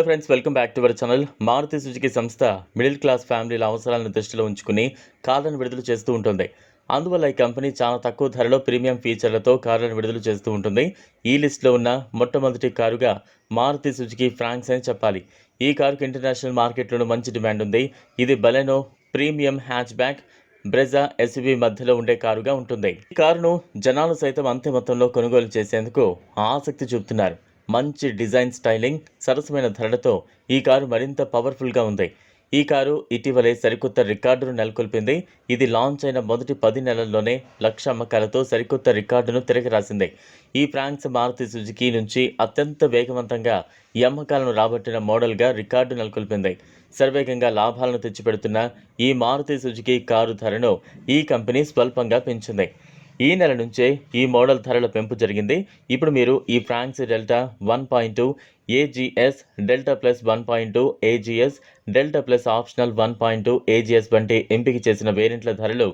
Hello friends welcome back to our channel Maruti Suzuki సంస్థ middle class ఫ్యామిలీల అవసరాలను దృష్టిలో ఉంచుకుని కార్లను విడుదల చేస్తూ ఉంటుంది. అందువల్ల ఈ కంపెనీ చాలా తక్కువ ధరలో ప్రీమియం ఫీచర్లతో కార్లను విడుదల చేస్తూ ఉంటుంది. ఈ లిస్ట్లో ఉన్న మొట్టమొదటి కారుగా మారుతి సుజుకి ఫ్రాంక్స్ అని చెప్పాలి. ఈ కారుకు ఇంటర్నేషనల్ మార్కెట్లోనూ మంచి డిమాండ్ ఉంది. ఇది Baleno premium hatchback Brezza SV మధ్యలో ఉండే కారుగా ఉంటుంది. ఈ కారును జనాలు సైతం అంతే మొత్తంలో కొనుగోలు చేసేందుకు ఆసక్తి చూపుతున్నారు. మంచి డిజైన్ స్టైలింగ్ సరసమైన ధరలతో ఈ కారు మరింత పవర్ఫుల్గా ఉంది. ఈ కారు ఇటీవలే సరికొత్త రికార్డును నెలకొల్పింది. ఇది లాంచ్ అయిన మొదటి పది నెలల్లోనే లక్ష అమ్మకాలతో సరికొత్త రికార్డును తిరగరాసింది. ఈ ఫ్రాంక్స్ మారుతి సుజుకి నుంచి అత్యంత వేగవంతంగా ఈ అమ్మకాలను రాబట్టిన మోడల్గా రికార్డు నెలకొల్పింది. సర్వేగంగా లాభాలను తెచ్చిపెడుతున్న ఈ మారుతి సుజుకి కారు ధరను ఈ కంపెనీ స్వల్పంగా పెంచింది. ఈ నెల నుంచే ఈ మోడల్ ధరల పెంపు జరిగింది. ఇప్పుడు మీరు ఈ Fronx Delta one point two AGS Delta plus one point two AGS Delta plus optional one point two AGS వంటి ఎంపిక చేసిన వేరియంట్ల ధరలు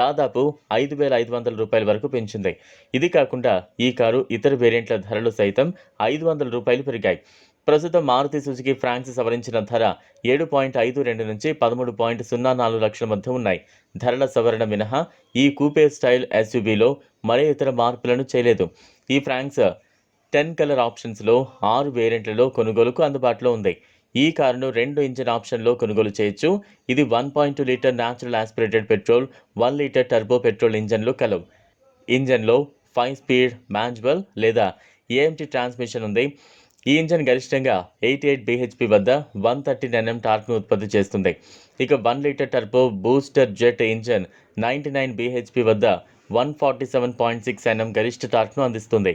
దాదాపు ఐదు వేల ఐదు వందల రూపాయల వరకు పెంచింది. ఇది కాకుండా ఈ కారు ఇతర వేరియంట్ల ధరలు సైతం ఐదు వందల రూపాయలు పెరిగాయి. ప్రస్తుతం మారుతి సుజుకి ఫ్రాన్స్ సవరించిన ధర ఏడు పాయింట్ ఐదు రెండు నుంచి పదమూడు పాయింట్ సున్నా నాలుగు లక్షల మధ్య ఉన్నాయి. ధరల సవరణ మినహా ఈ కూపే స్టైల్ ఎస్యూబీలో మరే ఇతర మార్పులను చేయలేదు. ఈ ఫ్రాంక్స్ టెన్ కలర్ ఆప్షన్స్లో ఆరు వేరియంట్లలో కొనుగోలుకు అందుబాటులో ఉంది. ఈ కారును రెండు ఇంజిన్ ఆప్షన్లో కొనుగోలు చేయొచ్చు. ఇది one point two litre natural aspirated petrol one litre turbo petrol ఇంజన్లు కలవు. ఇంజన్లో ఫైవ్ స్పీడ్ మాన్యువల్ లేదా ఏఎంటీ ట్రాన్స్మిషన్ ఉంది. ఈ ఇంజన్ గరిష్టంగా ఎయిటీ ఎయిట్ బీహెచ్పి వద్ద వన్ థర్టీన్ ఎన్ఎం టార్క్ను ఉత్పత్తి చేస్తుంది. ఇక one litre turbo booster jet engine ninety nine BHP వద్ద one forty seven point six NM గరిష్ట టార్క్ను అందిస్తుంది.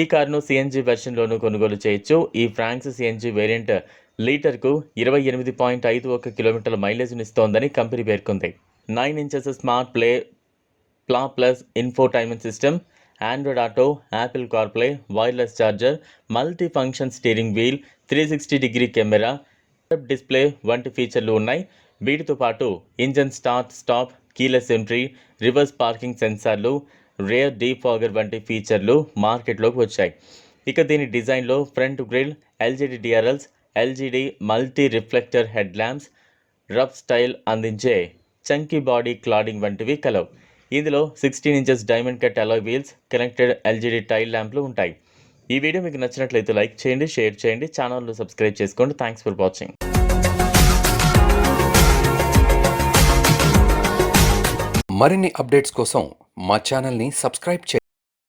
ఈ కారును సిఎన్జి వెర్షన్లోనూ కొనుగోలు చేయొచ్చు. ఈ ఫ్రాంక్స్ సిఎన్జి వేరియంట్ లీటర్కు ఇరవై ఎనిమిది పాయింట్ ఐదు ఒక కిలోమీటర్ల మైలేజ్ను ఇస్తోందని కంపెనీ పేర్కొంది. నైన్ ఇంచెస్ స్మార్ట్ ప్లే ప్లా plus infotainment system Android Auto Apple CarPlay wireless charger multi function steering wheel three sixty degree camera display వంటి ఫీచర్లు ఉన్నాయి. వీటితో పాటు engine start stop keyless entry reverse parking సెన్సార్లు రేర్ డీఫాగర్ వంటి ఫీచర్లు మార్కెట్లోకి వచ్చాయి. ఇక దీని డిజైన్లో front grille LED DRLs LED multi reflector head lamps rough style అందించే చంకీ బాడీ క్లాడింగ్ వంటివి కలవు. ఇందులో sixteen inches diamond cut alloy wheels connected LED tail ల్యాంప్లు ఉంటాయి. ఈ వీడియో మీకు నచ్చినట్లయితే లైక్ చేయండి షేర్ చేయండి ఛానల్ను సబ్స్క్రైబ్ చేసుకోండి. థ్యాంక్స్ ఫర్ వాచింగ్ మరిన్ని అప్డేట్స్ కోసం మా ఛానల్ని సబ్స్క్రైబ్ చేయండి.